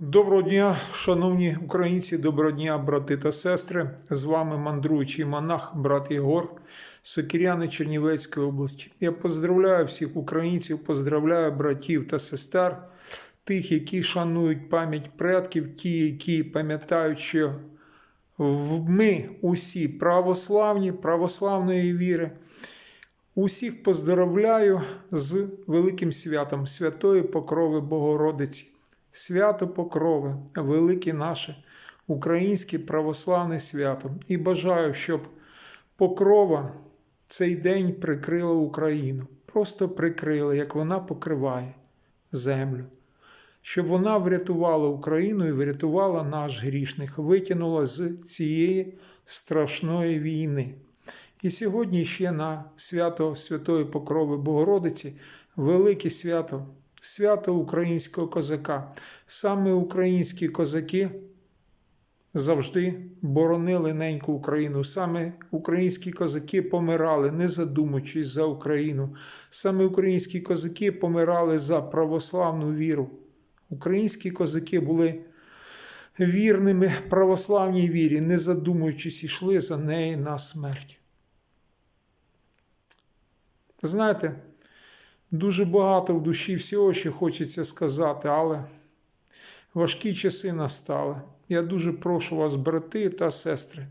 Доброго дня, шановні українці, доброго дня, брати та сестри. З вами мандруючий монах, брат Єгор, Сокіряни Чернівецької області. Я поздравляю всіх українців, поздравляю братів та сестер, тих, які шанують пам'ять предків, ті, які пам'ятають, що ми усі православні, православної віри. Усіх поздоровляю з великим святом Святої Покрови Богородиці. Свято Покрови, велике наше українське православне свято. І бажаю, щоб Покрова цей день прикрила Україну. Просто прикрила, як вона покриває землю. Щоб вона врятувала Україну і врятувала наш грішних, витягнула з цієї страшної війни. І сьогодні ще на свято Святої Покрови Богородиці, велике свято, свято українського козака. Саме українські козаки завжди боронили неньку Україну. Саме українські козаки помирали, не задумуючись за Україну. Саме українські козаки помирали за православну віру. Українські козаки були вірними православній вірі, не задумуючись, йшли за неї на смерть. Знаєте, дуже багато в душі всього, що хочеться сказати, але важкі часи настали. Я дуже прошу вас, брати та сестри,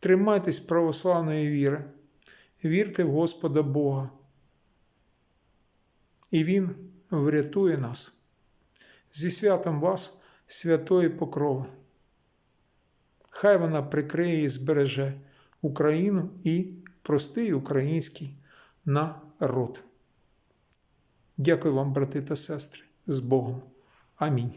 тримайтесь православної віри, вірте в Господа Бога. І Він врятує нас. Зі святом вас, святої Покрови. Хай вона прикриє і збереже Україну і простий український народ. Дякую вам, брати та сестри, з Богом. Амінь.